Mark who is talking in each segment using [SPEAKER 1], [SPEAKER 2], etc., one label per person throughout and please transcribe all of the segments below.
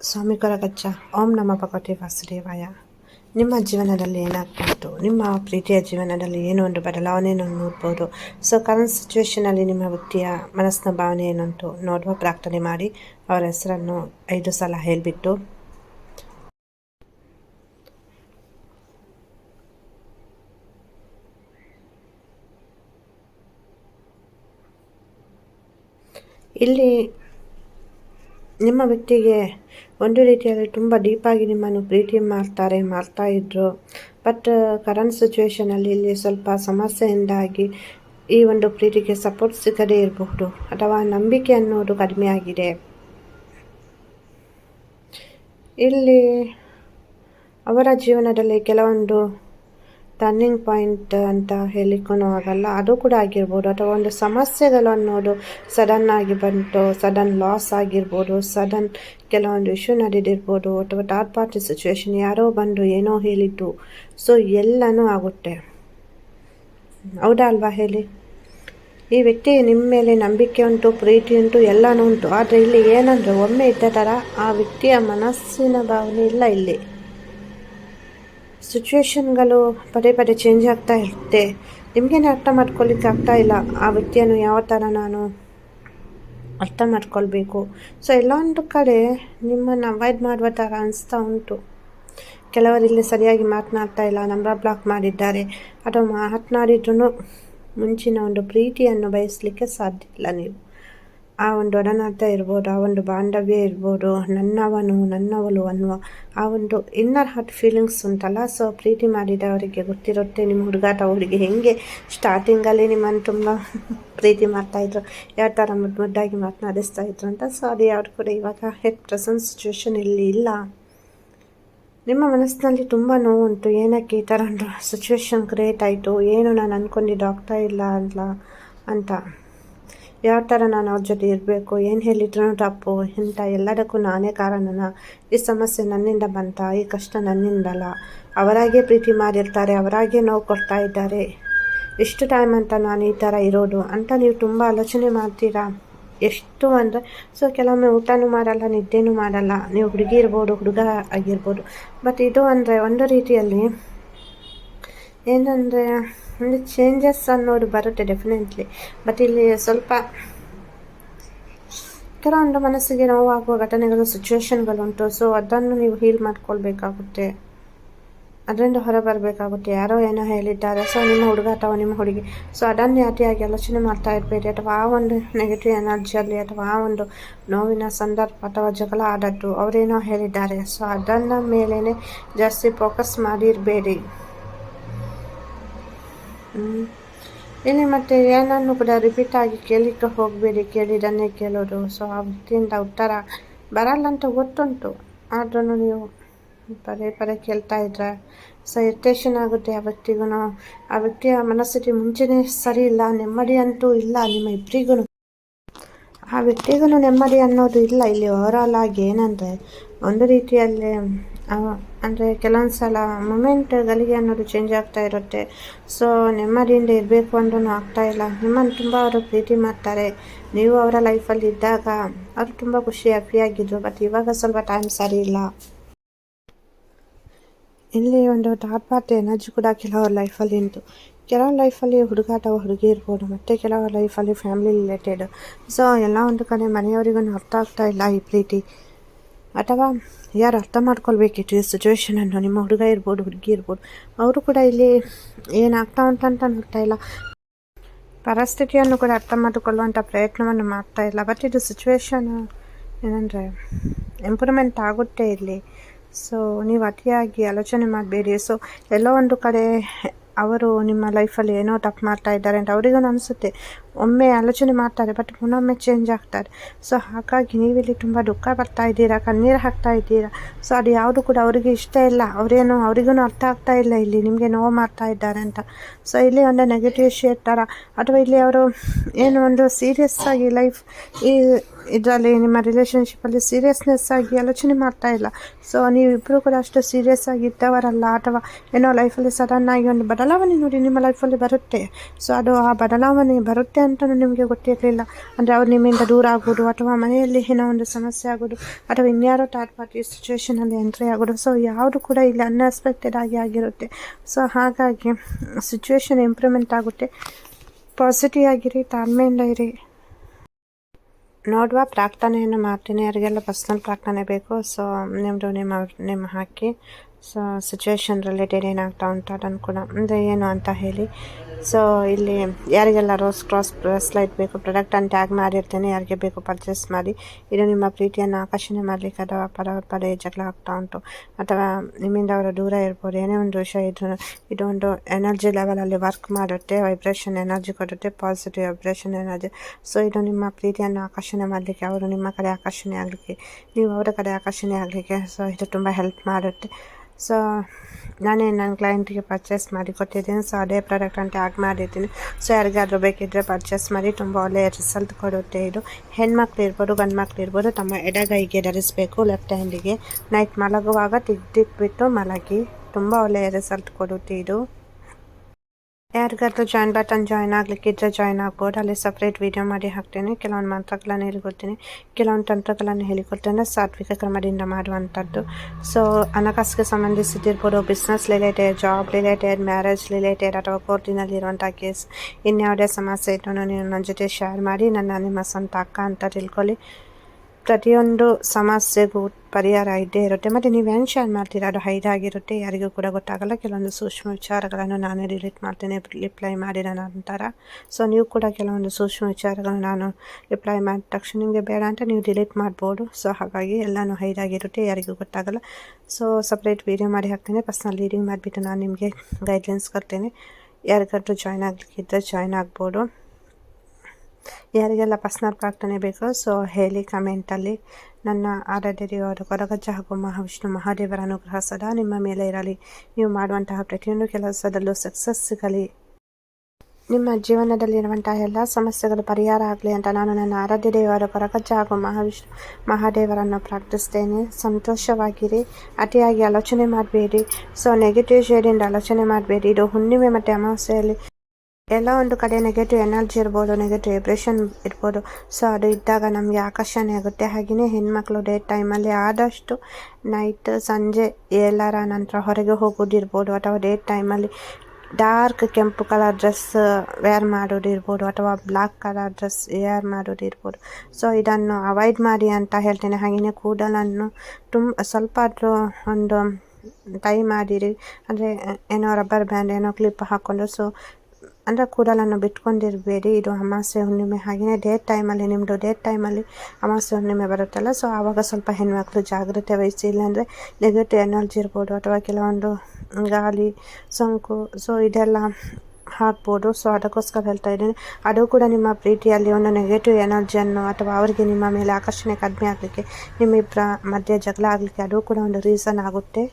[SPEAKER 1] ಸ್ವಾಮಿ ಕೊರಗಚ್ಚ. ಓಂ ನಮ ಭಗವತಿ ವಾಸುದೇವಾಯ. ನಿಮ್ಮ ಜೀವನದಲ್ಲಿ ಏನಾಗ್ತಾ ಉಂಟು? ನಿಮ್ಮ ಪ್ರೀತಿಯ ಜೀವನದಲ್ಲಿ ಏನೋ ಒಂದು ಬದಲಾವಣೆಯನ್ನು ನೋಡ್ಬೋದು? ಸೊ ಕರೆಂಟ್ ಸಿಚುವೇಷನಲ್ಲಿ ನಿಮ್ಮ ವ್ಯಕ್ತಿಯ ಮನಸ್ಸಿನ ಭಾವನೆ ಏನುಂಟು? ನೋಡುವ ಪ್ರಾರ್ಥನೆ ಮಾಡಿ. ಅವರ ಹೆಸರನ್ನು ಐದು ಸಲ ಹೇಳಿಬಿಟ್ಟು. ಇಲ್ಲಿ ನಿಮ್ಮ ವ್ಯಕ್ತಿಗೆ ಒಂದು ರೀತಿಯಲ್ಲಿ ತುಂಬ ಡೀಪಾಗಿ ನಿಮ್ಮನ್ನು ಪ್ರೀತಿ ಮಾಡ್ತಾರೆ, ಮಾಡ್ತಾ ಇದ್ದರು ಬಟ್ ಕರೆಂಟ್ ಸಿಚುವೇಶನಲ್ಲಿ ಇಲ್ಲಿ ಸ್ವಲ್ಪ ಸಮಸ್ಯೆಯಿಂದಾಗಿ ಈ ಒಂದು ಪ್ರೀತಿಗೆ ಸಪೋರ್ಟ್ ಸಿಗದೇ ಇರಬಹುದು ಅಥವಾ ನಂಬಿಕೆ ಅನ್ನೋದು ಕಡಿಮೆ ಆಗಿದೆ. ಇಲ್ಲಿ ಅವರ ಜೀವನದಲ್ಲಿ ಕೆಲವೊಂದು ಟರ್ನಿಂಗ್ ಪಾಯಿಂಟ್ ಅಂತ ಹೇಳಿಕ್ಕೂ ಆಗಲ್ಲ, ಅದು ಕೂಡ ಆಗಿರ್ಬೋದು. ಅಥವಾ ಒಂದು ಸಮಸ್ಯೆಗಳು ಅನ್ನೋದು ಸಡನ್ ಆಗಿ ಬಂತು ಸಡನ್ ಲಾಸ್ ಆಗಿರ್ಬೋದು ಸಡನ್ ಕೆಲವೊಂದು ಇಶ್ಯೂ ನಡೆದಿರ್ಬೋದು, ಅಥವಾ ಥರ್ಡ್ ಪಾರ್ಟಿ ಸಿಚುವೇಶನ್ ಯಾರೋ ಬಂದು ಏನೋ ಹೇಳಿದ್ದು. ಸೊ ಎಲ್ಲನೂ ಆಗುತ್ತೆ. ಹೌದಾ ಅಲ್ವಾ ಹೇಳಿ? ಈ ವ್ಯಕ್ತಿ ನಿಮ್ಮ ಮೇಲೆ ನಂಬಿಕೆ ಉಂಟು, ಪ್ರೀತಿ ಉಂಟು, ಎಲ್ಲನೂ ಉಂಟು. ಆದರೆ ಇಲ್ಲಿ ಏನಂದರೆ, ಒಮ್ಮೆ ಇದ್ದ ಥರ ಆ ವ್ಯಕ್ತಿಯ ಮನಸ್ಸಿನ ಭಾವನೆ ಇಲ್ಲ ಇಲ್ಲಿ. ಸಿಚುವೇಶನ್ಗಳು ಪದೇ ಪದೇ ಚೇಂಜ್ ಆಗ್ತಾ ಇರುತ್ತೆ. ನಿಮಗೇನೆ ಅರ್ಥ ಮಾಡ್ಕೊಳ್ಳಿಕ್ಕೆ ಆಗ್ತಾ ಇಲ್ಲ. ಆ ವ್ಯಕ್ತಿಯನ್ನು ಯಾವ ಥರ ನಾನು ಅರ್ಥ ಮಾಡ್ಕೊಳ್ಬೇಕು? ಸೊ ಎಲ್ಲ ಒಂದು ಕಡೆ ನಿಮ್ಮನ್ನು ಅವಾಯ್ಡ್ ಮಾಡುವ ಥರ ಅನಿಸ್ತಾ ಉಂಟು. ಕೆಲವರಿಲ್ಲಿ ಸರಿಯಾಗಿ ಮಾತನಾಡ್ತಾ ಇಲ್ಲ ನಂಬರ್ ಬ್ಲಾಕ್ ಮಾಡಿದ್ದಾರೆ. ಅಥವಾ ಮಾತನಾಡಿದ್ರೂ ಮುಂಚಿನ ಒಂದು ಪ್ರೀತಿಯನ್ನು ಬಯಸಲಿಕ್ಕೆ ಸಾಧ್ಯ ಇಲ್ಲ ನೀವು. ಆ ಒಂದು ಒಡನಾಟ ಇರ್ಬೋದು ಆ ಒಂದು ಬಾಂಧವ್ಯ ಇರ್ಬೋದು, ನನ್ನವನು, ನನ್ನವಳು ಅನ್ನುವ ಆ ಒಂದು ಇನ್ನರ್ ಹಾರ್ಟ್ ಫೀಲಿಂಗ್ಸ್ ಉಂಟಲ್ಲ? ಸೊ ಪ್ರೀತಿ ಮಾಡಿದವರಿಗೆ ಗೊತ್ತಿರುತ್ತೆ ನಿಮ್ಮ ಹುಡುಗಾಟ ಅವರಿಗೆ ಹೆಂಗೆ? ಸ್ಟಾರ್ಟಿಂಗಲ್ಲಿ ನಿಮ್ಮನ್ನು ತುಂಬ ಪ್ರೀತಿ ಮಾಡ್ತಾಯಿದ್ರು ಯಾವ ಥರ ಮುದ್ದು ಮುದ್ದಾಗಿ ಮಾತನಾಡಿಸ್ತಾ ಇದ್ರು ಅಂತ. ಸೊ ಅದು ಯಾರು ಕೂಡ ಇವಾಗ ಹೆಡ್ ಪ್ರೆಸೆಂಟ್ ಸಿಚುವೇಶನ್ ಇಲ್ಲಿ ಇಲ್ಲ. ನಿಮ್ಮ ಮನಸ್ಸಿನಲ್ಲಿ ತುಂಬ ನೋವುಂಟು. ಏನಕ್ಕೆ ಈ ಥರ ಸಿಚುವೇಶನ್ ಕ್ರಿಯೇಟ್ ಆಯಿತು? ಏನು ನಾನು ಅಂದ್ಕೊಂಡಿದ್ದು ಆಗ್ತಾ ಇಲ್ಲ ಅಲ್ಲ ಅಂತ. ಯಾವ ಥರ ನಾನು ಅವ್ರ ಜೊತೆ ಇರಬೇಕು, ಏನು ಹೇಳಿದ್ರು ತಪ್ಪು ಇಂಥ ಎಲ್ಲದಕ್ಕೂ ನಾನೇ ಕಾರಣನ. ಈ ಸಮಸ್ಯೆ ನನ್ನಿಂದ ಬಂತ, ಈ ಕಷ್ಟ ನನ್ನಿಂದಲ್ಲ. ಅವರಾಗೇ ಪ್ರೀತಿ ಮಾಡಿರ್ತಾರೆ, ಅವರಾಗೇ ನೋವು ಕೊಡ್ತಾ ಇದ್ದಾರೆ. ಎಷ್ಟು ಟೈಮ್ ಅಂತ ನಾನು ಈ ಥರ ಇರೋದು ಅಂತ ನೀವು ತುಂಬ ಆಲೋಚನೆ ಮಾಡ್ತೀರಾ? ಎಷ್ಟು ಅಂದರೆ, ಸೊ ಕೆಲವೊಮ್ಮೆ ಊಟನೂ ಮಾಡಲ್ಲ, ನಿದ್ದೆನೂ ಮಾಡಲ್ಲ. ನೀವು ಹುಡುಗಿ ಇರ್ಬೋದು, ಹುಡುಗ ಆಗಿರ್ಬೋದು. ಬಟ್ ಇದು ಅಂದರೆ ಒಂದು ರೀತಿಯಲ್ಲಿ ಏನಂದರೆ ಒಂದು ಚೇಂಜಸ್ ಅನ್ನೋದು ಬರುತ್ತೆ ಡೆಫಿನೆಟ್ಲಿ ಬಟ್ ಇಲ್ಲಿ ಸ್ವಲ್ಪ ಕೆಲವೊಂದು ಮನಸ್ಸಿಗೆ ನೋವಾಗುವ ಘಟನೆಗಳು ಸಿಚುವೇಶನ್ಗಳುಂಟು ಸೊ ಅದನ್ನು ನೀವು ಹೀಲ್ ಮಾಡ್ಕೊಳ್ಬೇಕಾಗುತ್ತೆ. ಅದರಿಂದ ಹೊರ ಬರಬೇಕಾಗುತ್ತೆ. ಯಾರೋ ಏನೋ ಹೇಳಿದ್ದಾರೆ. ಸೊ ನಿಮ್ಮ ಹುಡುಗ ಅಥವಾ ನಿಮ್ಮ ಹುಡುಗಿ. ಸೊ ಅದನ್ನು ಅತಿಯಾಗಿ ಆಲೋಚನೆ ಮಾಡ್ತಾ ಇರಬೇಡಿ. ಅಥವಾ ಆ ಒಂದು ನೆಗೆಟಿವ್ ಎನರ್ಜಿಯಲ್ಲಿ ಅಥವಾ ಆ ಒಂದು ನೋವಿನ ಸಂದರ್ಭ ಅಥವಾ ಜಗಳ ಆದದ್ದು, ಅವರೇನೋ ಹೇಳಿದ್ದಾರೆ. ಸೊ ಅದನ್ನ ಮೇಲೇ ಜಾಸ್ತಿ ಫೋಕಸ್ ಮಾಡಿರಬೇಡಿ. ಇಲ್ಲಿ ಮತ್ತೆ ಏನನ್ನು ಕೂಡ ರಿಪೀಟ್ ಆಗಿ ಕೇಳಲಿಕ್ಕೆ ಹೋಗಬೇಡಿ, ಕೇಳಿದನ್ನೇ ಕೇಳೋದು. ಸೊ ಆ ವೃತ್ತಿಯಿಂದ ಉತ್ತರ ಬರಲ್ಲ ಅಂತ ಗೊತ್ತುಂಟು. ಆದ್ರೂ ನೀವು ಪದೇ ಪದೇ ಕೇಳ್ತಾ ಇದ್ರೆ ಸೊ ಇರಿಟೇಷನ್ ಆಗುತ್ತೆ ಆ ವ್ಯಕ್ತಿಗೂ. ಆ ವ್ಯಕ್ತಿಯ ಮನಸ್ಥಿತಿ ಮುಂಚೆನೇ ಸರಿ ಇಲ್ಲ, ನೆಮ್ಮದಿ ಅಂತೂ ಇಲ್ಲ, ನಿಮ್ಮ ಇಬ್ಬರಿಗೂ ಆ ವ್ಯಕ್ತಿಗೂ ನೆಮ್ಮದಿ ಅನ್ನೋದು ಇಲ್ಲ. ಇಲ್ಲಿ ಓವರಾಲ್ ಆಗಿ ಏನಂದರೆ, ಒಂದು ರೀತಿಯಲ್ಲಿ ಅಂದರೆ ಕೆಲವೊಂದು ಸಲ ಮೂಮೆಂಟ್ಗಳಿಗೆ ಅನ್ನೋದು ಚೇಂಜ್ ಆಗ್ತಾ ಇರುತ್ತೆ. ಸೊ ನೆಮ್ಮದಿಯಿಂದ ಇರಬೇಕು ಅಂದ್ರೂ ಆಗ್ತಾ ಇಲ್ಲ. ನಿಮ್ಮನ್ನು ತುಂಬ ಅವರು ಪ್ರೀತಿ ಮಾಡ್ತಾರೆ. ನೀವು ಅವರ ಲೈಫಲ್ಲಿ ಇದ್ದಾಗ ಅವರು ತುಂಬ ಖುಷಿ ಹ್ಯಾಪಿಯಾಗಿದ್ದರು ಬಟ್ ಇವಾಗ ಸ್ವಲ್ಪ ಟೈಮ್ ಸರಿ ಇಲ್ಲ. ಇಲ್ಲಿ ಒಂದು ಪಾರ್ಟಿ ಎನರ್ಜಿ ಕೂಡ ಕೆಲವರ ಲೈಫಲ್ಲಿ ಉಂಟು. ಕೆಲವ್ರ ಲೈಫಲ್ಲಿ ಹುಡುಗಾಟ ಹುಡುಗಿ ಇರ್ಬೋದು. ಮತ್ತು ಕೆಲವು ಲೈಫಲ್ಲಿ ಫ್ಯಾಮಿಲಿ ರಿಲೇಟೆಡ್ ಸೊ ಎಲ್ಲ ಒಂದು ಕಡೆ ಮನೆಯವರಿಗೂ ಅರ್ಥ ಆಗ್ತಾ ಇಲ್ಲ ಈ ಪ್ರೀತಿ. ಅಥವಾ ಯಾರು ಅರ್ಥ ಮಾಡ್ಕೊಳ್ಬೇಕಿತ್ತು ಈ ಸಿಚುವೇಶನನ್ನು ನಿಮ್ಮ ಹುಡುಗ ಇರ್ಬೋದು, ಹುಡುಗಿ ಇರ್ಬೋದು. ಅವರು ಕೂಡ ಇಲ್ಲಿ ಏನಾಗ್ತಾ ಉಂಟಂತ ನೋಡ್ತಾ ಇಲ್ಲ. ಪರಿಸ್ಥಿತಿಯನ್ನು ಕೂಡ ಅರ್ಥ ಮಾಡಿಕೊಳ್ಳುವಂಥ ಪ್ರಯತ್ನವನ್ನು ಮಾಡ್ತಾ ಇಲ್ಲ. ಬಟ್ ಇದು ಸಿಚುವೇಶನ್ ಏನಂದರೆ ಇಂಪ್ರೂವ್ಮೆಂಟ್ ಆಗುತ್ತೆ ಇಲ್ಲಿ. ಸೊ ನೀವು ಅತಿಯಾಗಿ ಆಲೋಚನೆ ಮಾಡಬೇಡಿ. ಸೊ ಎಲ್ಲೋ ಒಂದು ಕಡೆ ಅವರು ನಿಮ್ಮ ಲೈಫಲ್ಲಿ ಏನೋ ತಪ್ಪು ಮಾಡ್ತಾ ಇದ್ದಾರೆ ಅಂತ ಅವರಿಗೂ ಅನಿಸುತ್ತೆ. ಒಮ್ಮೆ ಆಲೋಚನೆ ಮಾಡ್ತಾರೆ ಬಟ್ ಪುನೊಮ್ಮೆ ಚೇಂಜ್ ಆಗ್ತಾರೆ. ಸೊ ಹಾಗಾಗಿ ನೀವಿಲ್ಲಿ ತುಂಬ ದುಃಖ ಬರ್ತಾ ಇದ್ದೀರಾ, ಕಣ್ಣೀರು ಹಾಕ್ತಾ ಇದ್ದೀರಾ? ಸೊ ಅದು ಯಾವುದು ಕೂಡ ಅವರಿಗೆ ಇಷ್ಟ ಇಲ್ಲ. ಅವರೇನು ಅವರಿಗೂ ಅರ್ಥ ಆಗ್ತಾ ಇಲ್ಲ ಇಲ್ಲಿ, ನಿಮಗೆ ನೋವು ಮಾಡ್ತಾ ಇದ್ದಾರೆ ಅಂತ. ಸೊ ಇಲ್ಲಿ ಒಂದು ನೆಗೆಟಿವ್ ಶೇರ್ ಥರ ಅಥವಾ ಇಲ್ಲಿ ಅವರು ಏನು ಒಂದು ಸೀರಿಯಸ್ ಆಗಿ ಲೈಫ್ ಈ ಇದರಲ್ಲಿ ನಿಮ್ಮ ರಿಲೇಷನ್ಶಿಪ್ಪಲ್ಲಿ ಸೀರಿಯಸ್ನೆಸ್ ಆಗಿ ಆಲೋಚನೆ ಮಾಡ್ತಾ ಇಲ್ಲ. ಸೊ ನೀವಿಬ್ಬರು ಕೂಡ ಅಷ್ಟು ಸೀರಿಯಸ್ ಆಗಿ ಇದ್ದವರಲ್ಲ ಅಥವಾ ಏನೋ ಲೈಫಲ್ಲಿ ಸಡನ್ ಆಗಿ ಒಂದು ಬದಲಾವಣೆ ನೋಡಿ ನಿಮ್ಮ ಲೈಫಲ್ಲಿ ಬರುತ್ತೆ. ಸೊ ಅದು ಆ ಬದಲಾವಣೆ ಬರುತ್ತೆ ಅಂತ ನಿಮಗೆ ಗೊತ್ತಿರಲಿಲ್ಲ. ಅಂದರೆ ಅವ್ರು ನಿಮ್ಮಿಂದ ದೂರ ಆಗೋದು ಅಥವಾ ಮನೆಯಲ್ಲಿ ಏನೋ ಒಂದು ಸಮಸ್ಯೆ ಆಗೋದು ಅಥವಾ ಇನ್ಯಾರೋ ಥರ್ಡ್ ಪಾರ್ಟಿ ಸಿಚುವೇಷನಲ್ಲಿ ಎಂಟ್ರಿ ಆಗೋದು. ಸೊ ಯಾವುದು ಕೂಡ ಇಲ್ಲಿ ಅನ್ಎಕ್ಸ್ಪೆಕ್ಟೆಡ್ ಆಗಿ ಆಗಿರುತ್ತೆ. ಸೊ ಹಾಗಾಗಿ ಸಿಚುವೇಶನ್ ಇಂಪ್ರೂವ್ಮೆಂಟ್ ಆಗುತ್ತೆ. ಪಾಸಿಟಿವ್ ಆಗಿರಿ, ತಾಳ್ಮೆಯಿಂದ ಇರಿ. ನೋಡುವ ಪ್ರಾರ್ಥನೆಯನ್ನು ಮಾಡ್ತೀನಿ ಯಾರಿಗೆಲ್ಲ ಪರ್ಸ್ನಲ್ ಪ್ರಾರ್ಥನೆ ಬೇಕು ಸೊ ನಿಮ್ಮದು ನಿಮ್ಮ ನಿಮ್ಮ ಹಾಕಿ ಸೊ ಸಿಚುವೇಶನ್ ರಿಲೇಟೆಡ್ ಏನಾಗ್ತಾ ಉಂಟು ಅದನ್ನು ಕೂಡ, ಅಂದರೆ ಏನು ಅಂತ ಹೇಳಿ. ಸೊ ಇಲ್ಲಿ ಯಾರಿಗೆಲ್ಲ ರೋಸ್ ಕ್ರಾಸ್ ಲೈಟ್ ಬೇಕು ಪ್ರಾಡಕ್ಟನ್ನು ಟ್ಯಾಗ್ ಮಾಡಿರ್ತೇನೆ, ಯಾರಿಗೆ ಬೇಕು ಪರ್ಚೇಸ್ ಮಾಡಿ. ಇದು ನಿಮ್ಮ ಪ್ರೀತಿಯನ್ನು ಆಕರ್ಷಣೆ ಮಾಡಲಿಕ್ಕೆ ಅಥವಾ ಪದ ಪದೇ ಜಗಳ ಆಗ್ತಾ ಉಂಟು. ಅಥವಾ ನಿಮ್ಮಿಂದ ಅವರು ದೂರ ಇರ್ಬೋದು, ಏನೇ ಒಂದು ವಿಷಯ ಇದು ಇದೊಂದು ಎನರ್ಜಿ ಲೆವೆಲಲ್ಲಿ ವರ್ಕ್ ಮಾಡುತ್ತೆ ವೈಬ್ರೇಷನ್ ಎನರ್ಜಿ ಕೊಡುತ್ತೆ ಪಾಸಿಟಿವ್ ವೈಬ್ರೇಷನ್ ಎನರ್ಜಿ ಸೊ ಇದು ನಿಮ್ಮ ಪ್ರೀತಿಯನ್ನು ಆಕರ್ಷಣೆ ಮಾಡಲಿಕ್ಕೆ, ಅವರು ನಿಮ್ಮ ಕಡೆ ಆಕರ್ಷಣೆ ಆಗಲಿಕ್ಕೆ, ನೀವು ಅವರ ಕಡೆ ಆಕರ್ಷಣೆ ಆಗಲಿಕ್ಕೆ ಸೊ ಇದು ತುಂಬ ಹೆಲ್ಪ್ ಮಾಡುತ್ತೆ. ಸೊ ನಾನೇ ನನ್ನ ಕ್ಲೈಂಟಿಗೆ ಪರ್ಚೇಸ್ ಮಾಡಿ ಕೊಟ್ಟಿದ್ದೀನಿ. ಸೊ ಅದೇ ಪ್ರಾಡಕ್ಟನ್ನು ಟ್ಯಾಗ್ ಮಾಡಿದ್ದೀನಿ. ಸೊ ಯಾರಿಗಾದ್ರೂ ಬೇಕಿದ್ದರೆ ಪರ್ಚೇಸ್ ಮಾಡಿ, ತುಂಬ ಒಳ್ಳೆಯ ರಿಸಲ್ಟ್ ಕೊಡುತ್ತೆ ಇದು. ಹೆಣ್ಮಕ್ಳು ಇರ್ಬೋದು ಗಂಡು ಮಕ್ಳು ಇರ್ಬೋದು, ತಮ್ಮ ಎಡಗೈಗೆ ಧರಿಸಬೇಕು ಲೆಫ್ಟ್ ಹ್ಯಾಂಡಿಗೆ ನೈಟ್ ಮಲಗುವಾಗ ತಿದ್ದಿಟ್ಬಿಟ್ಟು ಮಲಗಿ. ತುಂಬ ಒಳ್ಳೆಯ ರಿಸಲ್ಟ್ ಕೊಡುತ್ತೆ ಇದು. ಯಾರಿಗಾದ್ರೂ ಜಾಯಿನ್ ಬಟನ್ ಜಾಯ್ನ್ ಆಗಲಿಕ್ಕಿದ್ರೆ ಜಾಯ್ನ್ ಆಗ್ಬೋದು ಅಲ್ಲಿ ಸಪ್ರೇಟ್ ವೀಡಿಯೋ ಮಾಡಿ ಹಾಕ್ತೇನೆ ಕೆಲವೊಂದು ಮಂತ್ರಗಳನ್ನು ಹೇಳಿಕೊಡ್ತೀನಿ ಕೆಲವೊಂದು ತಂತ್ರಗಳನ್ನು ಹೇಳಿಕೊಡ್ತೇನೆ ಸಾತ್ವಿಕ ಕ್ರಮದಿಂದ ಮಾಡುವಂಥದ್ದು ಸೊ ಹಣಕಾಸಿಗೆ ಸಂಬಂಧಿಸಿದಿರ್ಬೋದು business related job related marriage related ಅಥವಾ ಕೋರ್ಟಿನಲ್ಲಿರುವಂಥ ಕೇಸ್ ಇನ್ಯಾವುದೇ ಸಮಸ್ಯೆ ಇದ್ರೂ ನೀವು ನನ್ನ ಜೊತೆ ಶೇರ್ ಮಾಡಿ ನನ್ನ ನಿಮ್ಮ ಸ್ವಂತ ಅಕ್ಕ ಅಂತ ತಿಳ್ಕೊಳ್ಳಿ ಪ್ರತಿಯೊಂದು ಸಮಸ್ಯೆಗೂ ಪರಿಹಾರ ಇದ್ದೇ ಇರುತ್ತೆ. ಮತ್ತು ನೀವು ಏನು ಶೇರ್ ಮಾಡ್ತೀರಾ? ಅದು ಹೈಡ್ ಆಗಿರುತ್ತೆ. ಯಾರಿಗೂ ಕೂಡ ಗೊತ್ತಾಗಲ್ಲ. ಕೆಲವೊಂದು ಸೂಕ್ಷ್ಮ ವಿಚಾರಗಳನ್ನು ನಾನೇ ಡಿಲೀಟ್ ಮಾಡ್ತೇನೆ ರಿಪ್ಲೈ ಮಾಡಿದ ನಂತರ. ಸೊ ನೀವು ಕೂಡ ಕೆಲವೊಂದು ಸೂಕ್ಷ್ಮ ವಿಚಾರಗಳನ್ನು ನಾನು ರಿಪ್ಲೈ ಮಾಡಿದ ತಕ್ಷಣ ನಿಮಗೆ ಬೇಡ ಅಂತ ನೀವು ಡಿಲೀಟ್ ಮಾಡ್ಬೋದು. ಸೊ ಹಾಗಾಗಿ ಎಲ್ಲನೂ ಹೈಡ್ ಆಗಿರುತ್ತೆ. ಯಾರಿಗೂ ಗೊತ್ತಾಗಲ್ಲ. ಸೊ ಸಪ್ರೇಟ್ ವೀಡಿಯೋ ಮಾಡಿ ಹಾಕ್ತೇನೆ. ಪರ್ಸ್ನಲ್ ರೀಡಿಂಗ್ ಮಾಡಿಬಿಟ್ಟು ನಾನು ನಿಮಗೆ ಗೈಡ್ಲೈನ್ಸ್ ಕೊಡ್ತೇನೆ. ಯಾರಿಗಾದ್ರೂ ಜಾಯ್ನ್ ಆಗಲಿಕ್ಕಿದ್ದರೆ ಜಾಯ್ನ್ ಆಗ್ಬೋದು. ಯಾರಿಗೆಲ್ಲ ಪರ್ಸ್ನಲ್ ಪ್ರಾರ್ಥನೆ ಬೇಕೋ ಸೊ ಹೇಳಿ ಕಮೆಂಟಲ್ಲಿ ನನ್ನ ಆರಾಧ್ಯ ದೇವರು ಕೊರಗಜ್ಜ ಹಾಗೂ ಮಹಾವಿಷ್ಣು ಮಹಾದೇವರ ಅನುಗ್ರಹ ಸದಾ ನಿಮ್ಮ ಮೇಲೆ ಇರಲಿ. ನೀವು ಮಾಡುವಂತಹ ಪ್ರತಿಯೊಂದು ಕೆಲಸದಲ್ಲೂ ಸಕ್ಸಸ್ ಸಿಗಲಿ. ನಿಮ್ಮ ಜೀವನದಲ್ಲಿರುವಂತಹ ಎಲ್ಲ ಸಮಸ್ಯೆಗಳು ಪರಿಹಾರ ಆಗಲಿ ಅಂತ ನಾನು ನನ್ನ ಆರಾಧ್ಯ ದೇವರ ಕೊರಗಜ್ಜ ಹಾಗೂ ಮಹಾವಿಷ್ಣು ಮಹಾದೇವರನ್ನು ಪ್ರಾರ್ಥಿಸ್ತೇನೆ. ಸಂತೋಷವಾಗಿರಿ. ಅತಿಯಾಗಿ ಆಲೋಚನೆ ಮಾಡಬೇಡಿ. ಸೊ ನೆಗೆಟಿವ್ ಶೇಡಿಂದ ಆಲೋಚನೆ ಮಾಡಬೇಡಿ. ಇದು ಹುಣ್ಣಿಮೆ ಮತ್ತು ಅಮಾವಾಸ್ಯೆಯಲ್ಲಿ ಎಲ್ಲ ಒಂದು ಕಡೆ ನೆಗೆಟಿವ್ ಎನರ್ಜಿ ಇರ್ಬೋದು ನೆಗೆಟಿವ್ ವೈಬ್ರೇಷನ್ ಇರ್ಬೋದು. ಸೊ ಅದು ಇದ್ದಾಗ ನಮಗೆ ಆಕರ್ಷಣೆ ಆಗುತ್ತೆ. ಹಾಗೆಯೇ ಹೆಣ್ಮಕ್ಳು ಡೇ ಟೈಮಲ್ಲಿ ಆದಷ್ಟು ನೈಟ್ ಸಂಜೆ ಎಲ್ಲರ ನಂತರ ಹೊರಗೆ ಹೋಗೋದಿರ್ಬೋದು ಅಥವಾ ಡೇ ಟೈಮಲ್ಲಿ ಡಾರ್ಕ್ ಕೆಂಪು ಕಲರ್ ಡ್ರೆಸ್ ವೇರ್ ಮಾಡೋದಿರ್ಬೋದು ಅಥವಾ ಬ್ಲ್ಯಾಕ್ ಕಲರ್ ಡ್ರೆಸ್ ವೇರ್ ಮಾಡೋದಿರ್ಬೋದು. ಸೊ ಇದನ್ನು ಅವಾಯ್ಡ್ ಮಾಡಿ ಅಂತ ಹೇಳ್ತೇನೆ. ಹಾಗೆಯೇ ಕೂದಲನ್ನು ತುಂಬ ಸ್ವಲ್ಪ ಆದರೂ ಒಂದು ಟೈ ಮಾಡಿರಿ. ಅಂದರೆ, ಏನೋ ರಬ್ಬರ್ ಬ್ಯಾಂಡ್ ಏನೋ ಕ್ಲಿಪ್ ಹಾಕ್ಕೊಂಡು ಸೊ ಅಂದರೆ ಕೂದಲನ್ನು ಬಿಟ್ಕೊಂಡಿರಬೇಡಿ. ಇದು ಅಮಾವಾಸ್ಯೆ ಹುಣ್ಣಿಮೆ ಹಾಗೆಯೇ ಡೇಟ್ ಟೈಮಲ್ಲಿ ನಿಮ್ಮದು ಡೇಟ್ ಟೈಮಲ್ಲಿ ಅಮಾವಾಸ್ಯೆ ಹುಣ್ಣಿಮೆ ಬರುತ್ತಲ್ಲ ಸೊ ಆವಾಗ ಸ್ವಲ್ಪ ಹೆಣ್ಮಕ್ಳು ಜಾಗ್ರತೆ ವಹಿಸಿ, ಇಲ್ಲಾಂದರೆ ನೆಗೆಟಿವ್ ಎನರ್ಜಿ ಇರ್ಬೋದು, ಅಥವಾ ಕೆಲವೊಂದು ಗಾಳಿ, ಸೋಂಕು ಸೊ ಇದೆಲ್ಲ ಹಾಕ್ಬೋದು ಸೊ ಅದಕ್ಕೋಸ್ಕರ ಹೇಳ್ತಾ ಇದ್ದೀನಿ, ಅದು ಕೂಡ ನಿಮ್ಮ ಪ್ರೀತಿಯಲ್ಲಿ ಒಂದು ನೆಗೆಟಿವ್ ಎನರ್ಜಿಯನ್ನು ಅಥವಾ ಅವರಿಗೆ ನಿಮ್ಮ ಮೇಲೆ ಆಕರ್ಷಣೆ ಕಡಿಮೆ ಆಗಲಿಕ್ಕೆ ನಿಮ್ಮಿಬ್ಬರ ಮಧ್ಯೆ ಜಗಳ ಆಗಲಿಕ್ಕೆ ಅದು ಕೂಡ ಒಂದು ರೀಸನ್ ಆಗುತ್ತೆ.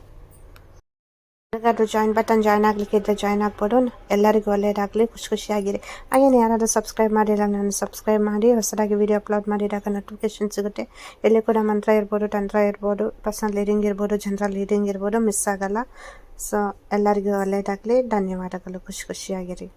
[SPEAKER 1] ಯಾರಿಗಾದ್ರೂ ಜಾಯಿನ್ ಬಟನ್ ಜಾಯ್ನ್ ಆಗಲಿಕ್ಕೆ ಇದ್ದರೆ ಜಾಯ್ನ್ ಆಗ್ಬೋದು. ಎಲ್ಲರಿಗೂ ಒಳ್ಳೆಯದಾಗಲಿ ಖುಷಿ ಖುಷಿಯಾಗಿರಿ. ಹಾಗೇನು ಯಾರಾದರೂ ಸಬ್ಸ್ಕ್ರೈಬ್ ಮಾಡಿಲ್ಲ ನಾನು ಸಬ್ಸ್ಕ್ರೈಬ್ ಮಾಡಿ, ಹೊಸದಾಗಿ ವೀಡಿಯೋ ಅಪ್ಲೋಡ್ ಮಾಡಿದಾಗ ನೋಟಿಫಿಕೇಶನ್ ಸಿಗುತ್ತೆ. ಎಲ್ಲಿ ಕೂಡ ಮಂತ್ರ ಇರ್ಬೋದು ತಂತ್ರ ಇರ್ಬೋದು ಪರ್ಸನಲ್ ಲೀಡಿಂಗ್ ಇರ್ಬೋದು ಜನರಲ್ ಲೀಡಿಂಗ್ ಇರ್ಬೋದು ಮಿಸ್ ಆಗಲ್ಲ. ಸೊ ಎಲ್ಲರಿಗೂ ಒಳ್ಳೆಯದಾಗಲಿ ಧನ್ಯವಾದಗಳು, ಖುಷಿ ಖುಷಿಯಾಗಿರಿ.